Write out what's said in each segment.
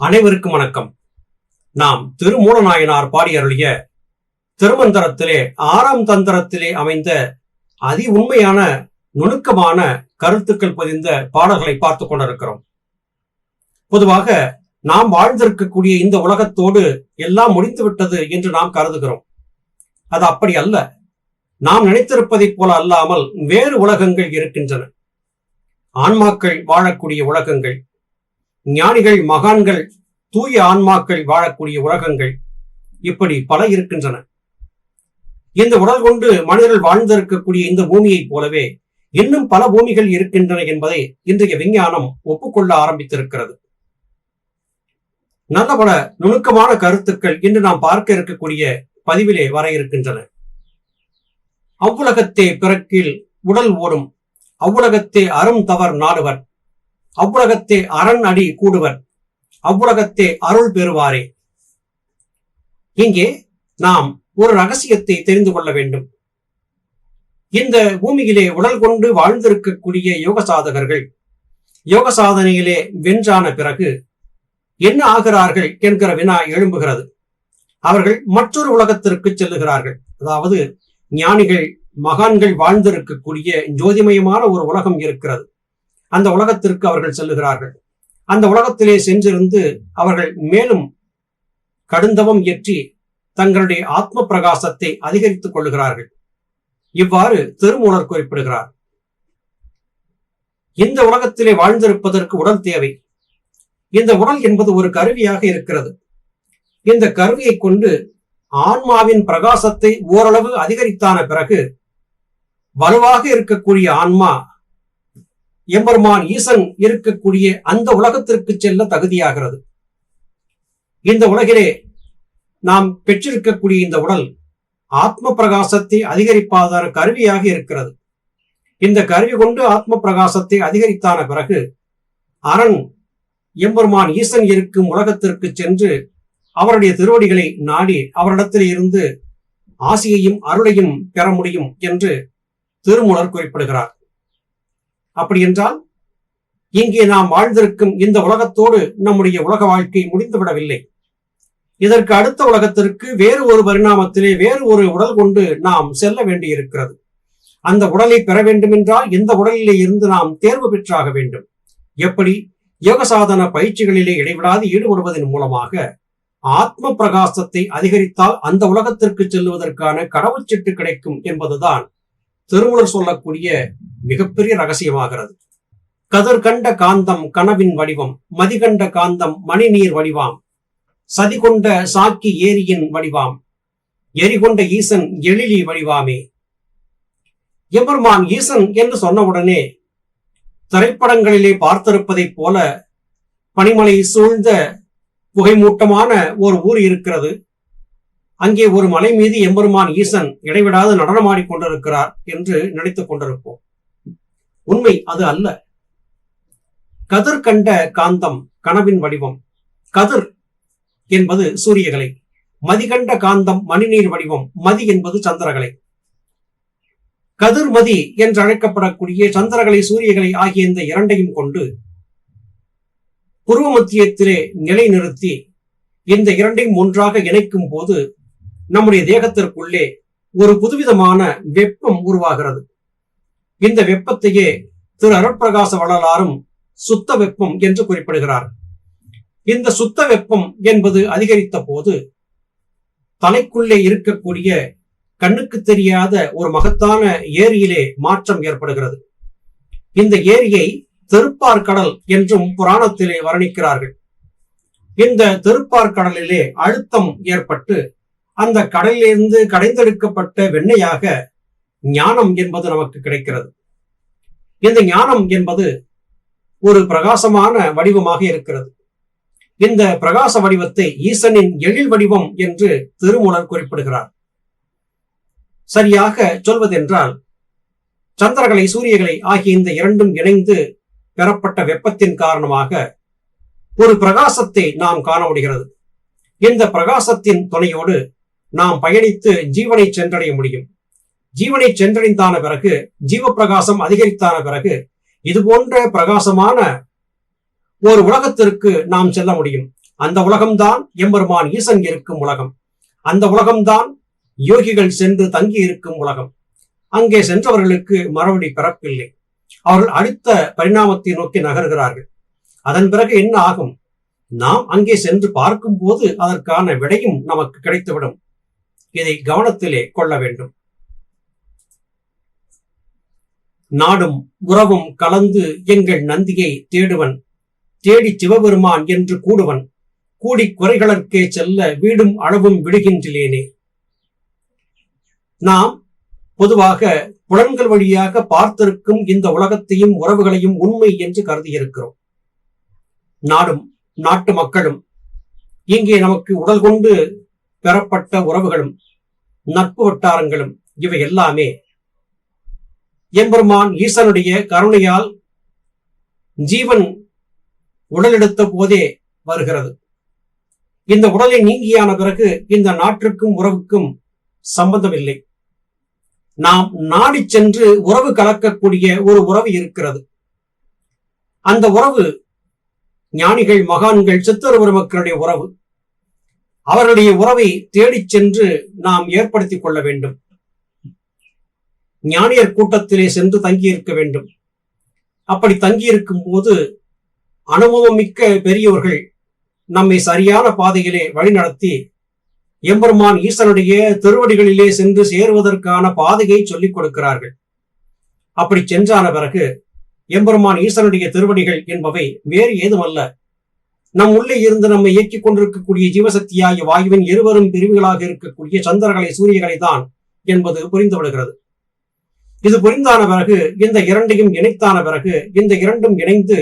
அனைவருக்கும் வணக்கம். நாம் திருமூலநாயனார் பாடியருளிய திருமந்திரத்திலே ஆறாம் தந்திரத்திலே அமைந்த அதி உண்மையான நுணுக்கமான கருத்துக்கள் பதிந்த பாடல்களை பார்த்து கொண்டிருக்கிறோம். பொதுவாக நாம் வாழ்ந்திருக்கக்கூடிய இந்த உலகத்தோடு எல்லாம் முடிந்துவிட்டது என்று நாம் கருதுகிறோம். அது அப்படி அல்ல. நாம் நினைத்திருப்பதைப் போல அல்லாமல் வேறு உலகங்கள் இருக்கின்றன. ஆன்மாக்கள் வாழக்கூடிய உலகங்கள் ஞானிகள் மகான்கள் தூய ஆன்மாக்கள் வாழக்கூடிய உலகங்கள் இப்படி பல இருக்கின்றன. இந்த உடல் கொண்டு மனிதர்கள் வாழ்ந்திருக்கக்கூடிய இந்த பூமியைப் போலவே இன்னும் பல பூமிகள் இருக்கின்றன என்பதை இன்றைய விஞ்ஞானம் ஒப்புக்கொள்ள ஆரம்பித்திருக்கிறது. நல்ல பல நுணுக்கமான கருத்துக்கள் இன்று நாம் பார்க்க இருக்கக்கூடிய பதிவிலே வர இருக்கின்றன. அவ்வுலகத்தே பிறக்கில் உடல் ஓடும் அவ்வுலகத்தே அரும் தவர் நாடுவர் அவ்வுலகத்தே அரண் அடி கூடுவர். அவ்வுலகத்தே அருள் பெறுவாரே. இங்கே நாம் ஒரு ரகசியத்தை தெரிந்து கொள்ள வேண்டும். இந்த பூமியிலே உடல் கொண்டு வாழ்ந்திருக்கக்கூடிய யோக சாதகர்கள் யோக சாதனையிலே வென்றான பிறகு என்ன ஆகிறார்கள் என்கிற வினா எழும்புகிறது. அவர்கள் மற்றொரு உலகத்திற்கு செல்லுகிறார்கள். அதாவது ஞானிகள் மகான்கள் வாழ்ந்திருக்கக்கூடிய ஜோதிமயமான ஒரு உலகம் இருக்கிறது. அந்த உலகத்திற்கு அவர்கள் செல்லுகிறார்கள். அந்த உலகத்திலே சென்றிருந்து அவர்கள் மேலும் கடுந்தவம் இயற்றி தங்களுடைய ஆத்ம பிரகாசத்தை அதிகரித்துக் கொள்ளுகிறார்கள். இவ்வாறு திருமூலர் குறிப்பிடுகிறார். இந்த உலகத்திலே வாழ்ந்திருப்பதற்கு உடல் தேவை. இந்த உடல் என்பது ஒரு கருவியாக இருக்கிறது. இந்த கருவியை கொண்டு ஆன்மாவின் பிரகாசத்தை ஓரளவு அதிகரித்தான பிறகு வலுவாக இருக்கக்கூடிய ஆன்மா எம்பெருமான் ஈசன் இருக்கக்கூடிய அந்த உலகத்திற்கு செல்ல தகுதியாகிறது. இந்த உலகிலே நாம் பெற்றிருக்கக்கூடிய இந்த உடல் ஆத்ம பிரகாசத்தை அதிகரிப்பதான கருவியாக இருக்கிறது. இந்த கருவி கொண்டு ஆத்ம பிரகாசத்தை அதிகரித்தான பிறகு அரண் எம்பெருமான் ஈசன் இருக்கும் உலகத்திற்கு சென்று அவருடைய திருவடிகளை நாடி அவரிடத்தில் இருந்து ஆசியையும் அருளையும் பெற முடியும் என்று திருமூலர் குறிப்பிடுகிறார். அப்படி என்றால் இங்கே நாம் வாழ்ந்திருக்கும் இந்த உலகத்தோடு நம்முடைய உலக வாழ்க்கை முடிந்துவிடவில்லை. இதற்கு அடுத்த உலகத்திற்கு வேறு ஒரு பரிணாமத்திலே வேறு ஒரு உடல் கொண்டு நாம் செல்ல வேண்டியிருக்கிறது. அந்த உடலை பெற வேண்டுமென்றால் இந்த உடலிலே இருந்து நாம் தேர்வு பெற்றாக வேண்டும். எப்படி? யோக சாதன பயிற்சிகளிலே இடைவிடாது ஈடுபடுவதன் மூலமாக ஆத்ம பிரகாசத்தை அதிகரித்தால் அந்த உலகத்திற்கு செல்லுவதற்கான கடவுச்சீட்டு கிடைக்கும் என்பதுதான் திருமூலர் சொல்லக்கூடிய மிகப்பெரிய ரகசியமாகிறது. கதிர் கண்ட காந்தம் கனவின் வடிவம் மதிகண்ட காந்தம் மணிநீர் வடிவாம் சதி கொண்ட சாக்கி ஏரியின் வடிவாம் எரிகொண்ட ஈசன் எழிலி வடிவாமே. எம்பெருமான் ஈசன் என்று சொன்னவுடனே திரைப்படங்களிலே பார்த்திருப்பதைப் போல பனிமலை சூழ்ந்த புகைமூட்டமான ஒரு ஊர் இருக்கிறது. அங்கே ஒரு மலை மீது எம்பெருமான் ஈசன் இடைவிடாது நடனமாடிக் கொண்டிருக்கிறார் என்று நினைத்துக் கொண்டிருப்போம். உண்மை அது அல்ல. கதிர் கண்ட காந்தம் கனவின் வடிவம். கதிர் என்பது சூரியகலை. மதிகண்ட காந்தம் மணிநீர் வடிவம். மதி என்பது சந்திரகலை. கதிர்மதி என்று அழைக்கப்படக்கூடிய சந்திரகலை சூரியகலை ஆகிய இந்த இரண்டையும் கொண்டு புருவ மத்தியத்திலே நிலை நிறுத்தி இந்த இரண்டையும் ஒன்றாக இணைக்கும் போது நம்முடைய தேகத்திற்குள்ளே ஒரு புதுவிதமான வெப்பம் உருவாகிறது. இந்த வெப்பத்தையே திரு அருட்பிரகாச வள்ளலாரும் சுத்த வெப்பம் என்று குறிப்பிடுகிறார். இந்த சுத்த வெப்பம் என்பது அதிகரித்த போது தலைக்குள்ளே இருக்கக்கூடிய கண்ணுக்கு தெரியாத ஒரு மகத்தான ஏரியிலே மாற்றம் ஏற்படுகிறது. இந்த ஏரியை தெருப்பார் கடல் என்றும் புராணத்திலே வர்ணிக்கிறார்கள். இந்த தெருப்பார் கடலிலே அழுத்தம் ஏற்பட்டு அந்த கடலிலிருந்து கடைந்தெடுக்கப்பட்ட வெண்ணையாக ஞானம் என்பது நமக்கு கிடைக்கிறது. இந்த ஞானம் என்பது ஒரு பிரகாசமான வடிவமாக இருக்கிறது. இந்த பிரகாச வடிவத்தை ஈசனின் எழில் வடிவம் என்று திருமூலர் குறிப்பிடுகிறார். சரியாக சொல்வதென்றால் சந்திரகலை சூரியகலை ஆகிய இந்த இரண்டும் இணைந்து பெறப்பட்ட வெப்பத்தின் காரணமாக ஒரு பிரகாசத்தை நாம் காண முடிகிறது. இந்த பிரகாசத்தின் துணையோடு நாம் பயணித்து ஜீவனை சென்றடைய முடியும். ஜீவனை சென்றடைந்தான பிறகு ஜீவ பிரகாசம் அதிகரித்தான பிறகு இது போன்ற பிரகாசமான ஒரு உலகத்திற்கு நாம் செல்ல முடியும். அந்த உலகம்தான் எம்பெருமான் ஈசன் இருக்கும் உலகம். அந்த உலகம்தான் யோகிகள் சென்று தங்கி இருக்கும் உலகம். அங்கே சென்றவர்களுக்கு மறுபடி பிறப்பில்லை. அவர்கள் அடுத்த பரிணாமத்தை நோக்கி நகர்கிறார்கள். அதன் பிறகு என்ன ஆகும்? நாம் அங்கே சென்று பார்க்கும் போது அதற்கான விடையும் நமக்கு கிடைத்துவிடும். இதை கவனத்திலே கொள்ள வேண்டும். நாடும் உறவும் கலந்து எங்கள் நந்தியை தேடுவன். தேடி சிவபெருமான் என்று கூடுவன். கூடி குறைகளற்கே செல்ல வீடும் அளவும் விடுகின்றேனே நாம் பொதுவாக புலன்கள் வழியாக பார்த்திருக்கும் இந்த உலகத்தையும் உறவுகளையும் உண்மை என்று கருதியிருக்கிறோம். நாடும் நாட்டு மக்களும் இங்கே நமக்கு உடல் கொண்டு பெறப்பட்ட உறவுகளும் நட்பு வட்டாரங்களும் இவை எல்லாமே எம்பெருமான் ஈசனுடைய கருணையால் ஜீவன் உடலெடுத்த போதே வருகிறது. இந்த உடலை நீங்கியான பிறகு இந்த நாட்டிற்கும் உறவுக்கும் சம்பந்தமில்லை. நாம் நாடி சென்று உறவு கலக்கக்கூடிய ஒரு உறவு இருக்கிறது. அந்த உறவு ஞானிகள் மகான்கள் சித்தர் பெருமக்களுடைய உறவு. அவர்களுடைய உறவை தேடிச் சென்று நாம் ஏற்படுத்திக் கொள்ள வேண்டும். ஞானியர் கூட்டத்திலே சென்று தங்கியிருக்க வேண்டும். அப்படி தங்கியிருக்கும் போது அனுபவம் மிக்க பெரியவர்கள் நம்மை சரியான பாதையிலே வழிநடத்தி எம்பெருமான் ஈசனுடைய திருவடிகளிலே சென்று சேருவதற்கான பாதையை சொல்லிக் கொடுக்கிறார்கள். அப்படி சென்றான பிறகு எம்பெருமான் ஈசனுடைய திருவடிகள் என்பவை வேறு ஏதுமல்ல. நம் உள்ளே இருந்து நம்மை இயக்கிக் கொண்டிருக்கக்கூடிய ஜீவசக்தியாகிய வாயுவின் இருவரும் பிரிவுகளாக இருக்கக்கூடிய சந்திரகளை சூரியகளை தான் என்பது புரிந்துவிடுகிறது. இது புரிந்தான பிறகு இந்த இரண்டையும் இணைத்தான பிறகு இந்த இரண்டும் இணைந்து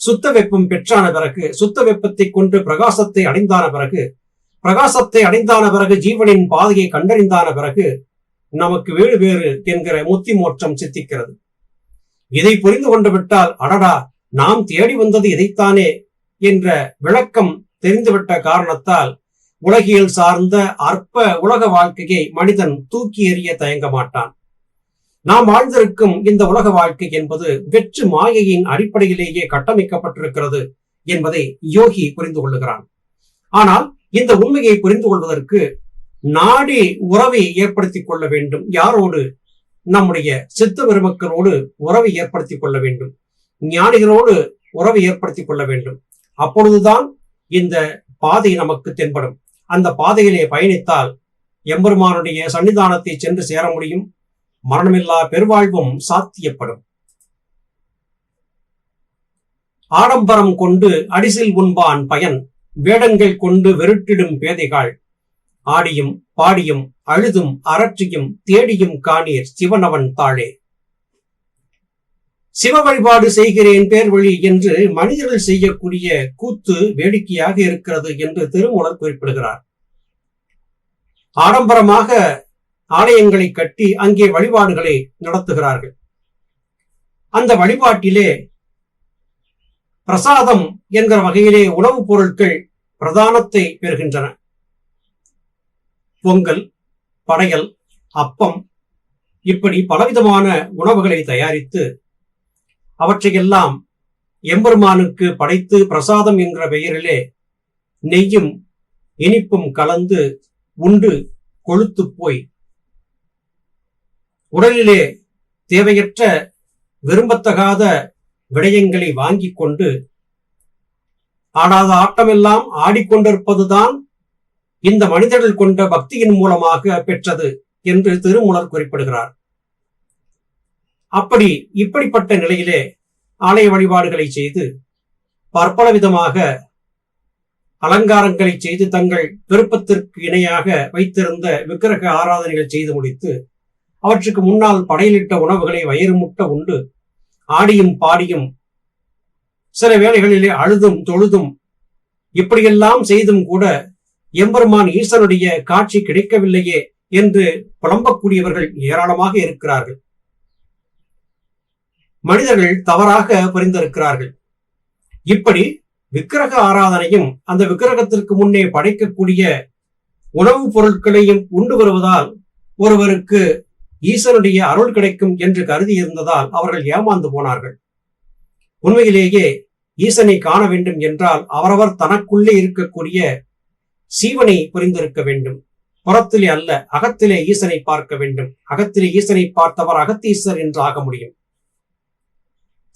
சுத்த வெப்பம் பெற்றான பிறகு சுத்த வெப்பத்தை கொண்டு பிரகாசத்தை அடைந்தான பிறகு பிரகாசத்தை அடைந்தான பிறகு ஜீவனின் பாதையை கண்டறிந்தான பிறகு நமக்கு வேறு வேறு என்கிற முத்தி மோற்றம் சித்திக்கிறது. இதை புரிந்து கொண்டு விட்டால் அடடா நாம் தேடி வந்தது இதைத்தானே என்ற விளக்கம் தெரிந்துவிட்ட காரணத்தால் உலகியல் சார்ந்த அற்ப உலக வாழ்க்கையை மனிதன் தூக்கி எறிய தயங்க மாட்டான். நாம் வாழ்ந்திருக்கும் இந்த உலக வாழ்க்கை என்பது வெற்று மாயையின் அடிப்படையிலேயே கட்டமைக்கப்பட்டிருக்கிறது என்பதை யோகி புரிந்து கொள்ளுகிறான். ஆனால் இந்த உண்மையை புரிந்து கொள்வதற்கு நாடி உறவை ஏற்படுத்திக் கொள்ள வேண்டும். யாரோடு? நம்முடைய சித்த பெருமக்களோடு உறவை ஏற்படுத்திக் கொள்ள வேண்டும். ஞானிகளோடு உறவை ஏற்படுத்திக் கொள்ள வேண்டும். அப்பொழுதுதான் இந்த பாதை நமக்கு தென்படும். அந்த பாதையிலே பயணித்தால் எம்பெருமானுடைய சன்னிதானத்தை சென்று சேர முடியும். மரணமில்லா பெருவாழ்வும் சாத்தியப்படும். ஆடம்பரம் கொண்டு அடிசில் உண்பான் பயன் வேடங்கள் கொண்டு வெருட்டிடும் பேதைகள். ஆடியும் பாடியும் அழுதும் அரற்றியும் தேடியும் காணீர் சிவனவன் தாழே சிவ வழிபாடு செய்கிறேன் பேர் வழி என்று மனிதர்கள் செய்யக்கூடிய கூத்து வேடிக்கையாக இருக்கிறது என்று திருமூலர் குறிப்பிடுகிறார். ஆடம்பரமாக ஆலயங்களை கட்டி அங்கே வழிபாடுகளை நடத்துகிறார்கள். அந்த வழிபாட்டிலே பிரசாதம் என்கிற வகையிலே உணவுப் பொருட்கள் பிரதானத்தை பெறுகின்றன. பொங்கல் படையல் அப்பம் இப்படி பலவிதமான உணவுகளை தயாரித்து அவற்றையெல்லாம் எம்பெருமானுக்கு படைத்து பிரசாதம் என்ற பெயரிலே நெய்யும் இனிப்பும் கலந்து உண்டு கொழுத்து போய். உடலிலே தேவையற்ற விரும்பத்தகாத விடயங்களை வாங்கிக் கொண்டு ஆடாத ஆட்டமெல்லாம் ஆடிக்கொண்டிருப்பதுதான் இந்த மனிதர்கள் கொண்ட பக்தியின் மூலமாக பெற்றது என்று திருமூலர் குறிப்பிடுகிறார். அப்படி இப்படிப்பட்ட நிலையிலே ஆலய வழிபாடுகளை செய்து பற்பல விதமாக அலங்காரங்களை செய்து தங்கள் விருப்பத்திற்கு இணையாக வைத்திருந்த விக்கிரக ஆராதனைகள் செய்து முடித்து அவற்றுக்கு முன்னால் படையிலிட்ட உணவுகளை வயிறு முட்ட உண்டு ஆடியும் பாடியும் சில வேளைகளிலே அழுதும் தொழுதும் இப்படியெல்லாம் செய்தும் கூட எம்பெருமான் ஈசனுடைய காட்சி கிடைக்கவில்லையே என்று புலம்பக்கூடியவர்கள் ஏராளமாக இருக்கிறார்கள். மனிதர்கள் தவறாக புரிந்திருக்கிறார்கள். இப்படி விக்கிரக ஆராதனையும் அந்த விக்கிரகத்திற்கு முன்னே படைக்கக்கூடிய உணவுப் பொருட்களையும் உண்டு வருவதால் ஒருவருக்கு ஈசனுடைய அருள் கிடைக்கும் என்று கருதி இருந்ததால் அவர்கள் ஏமாந்து போனார்கள். உண்மையிலேயே ஈசனை காண வேண்டும் என்றால் அவரவர் தனக்குள்ளே இருக்கக்கூடிய சீவனை புரிந்திருக்க வேண்டும். புறத்திலே அல்ல அகத்திலே ஈசனை பார்க்க வேண்டும். அகத்திலே ஈசனை பார்த்தவர் அகத்தீசர் என்று ஆக முடியும்.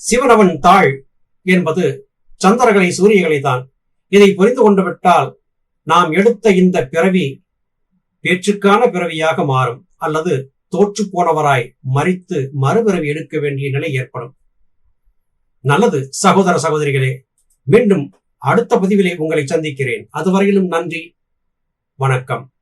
சிவனவன் தாழ் என்பது சந்திரகளை சூரியகளை தான். இதை புரிந்து கொண்டு விட்டால் நாம் எடுத்த இந்த பிறவி பேச்சுக்கான பிறவியாக மாறும். அல்லது தோற்று போனவராய் மறித்து மறுபிறவி எடுக்க வேண்டிய நிலை ஏற்படும். நல்லது சகோதர சகோதரிகளே. மீண்டும் அடுத்த பதிவிலே உங்களை சந்திக்கிறேன். அதுவரையிலும் நன்றி. வணக்கம்.